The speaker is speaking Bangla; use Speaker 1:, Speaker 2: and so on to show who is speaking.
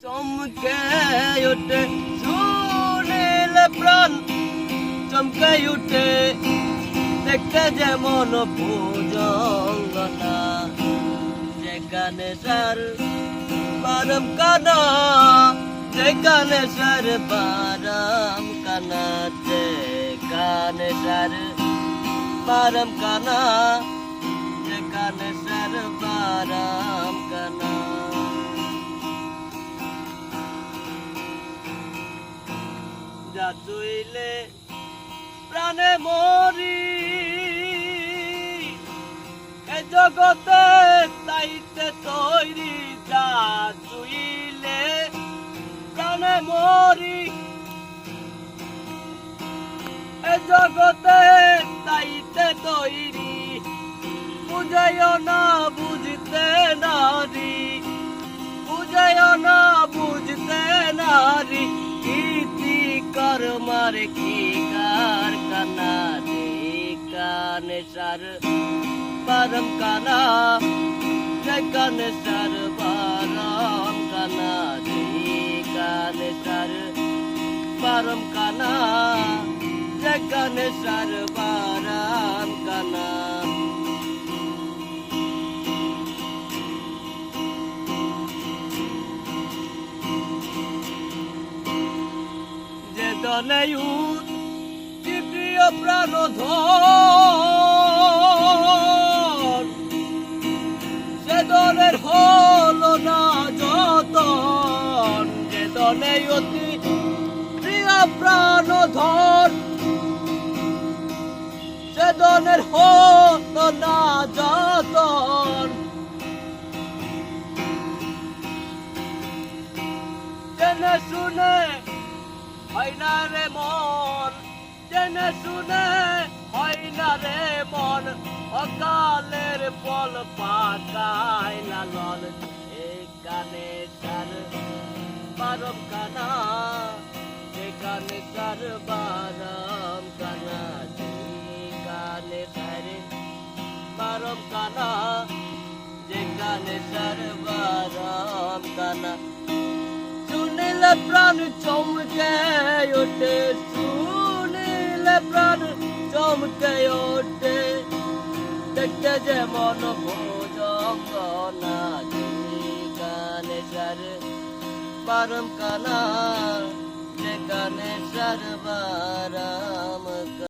Speaker 1: চমকে ওঠে শুনিলে প্রাণ। চমকে উঠে দেখতে যেমন ভুজঙ্গনা। যেখানে সার বারম কানা যেখানে সার বারম কানা যেখানে সার বারম কানা যেখানে সার বারম চইলে প্রাণে মরি। এ জগতে তাইতে তৈরি যা চুইলে প্রাণে মরি। এ জগতে তাইতে তৈরি, বুঝাইও না কর্মার কি কার কানা কানে সার পারম কানা কানে সার পারম কানা কানে সার পারম কানা কানে সার যে দলে উঠি প্রিয় প্রাণ সে দলের হলো না যতন, যে দলে অতি প্রিয় প্রাণ ধন সে দলের হলো না যতন। শুনে হয় না রে মন, জেনে শুনে হয় না রে মন, অকালের ফল পাকায় লালন কানে সার বারম কানা কানে সার বারম কানা কানে সারে বারম কানা যে কানে সার বারম কানা। শুনিলে প্রাণ চমকে ওঠে শুনিলে প্রাণ চমকে ওঠে। দেখতে যেমন ভোজঙ্গ না গানে সার পারম কানা যে গানে সার বারাম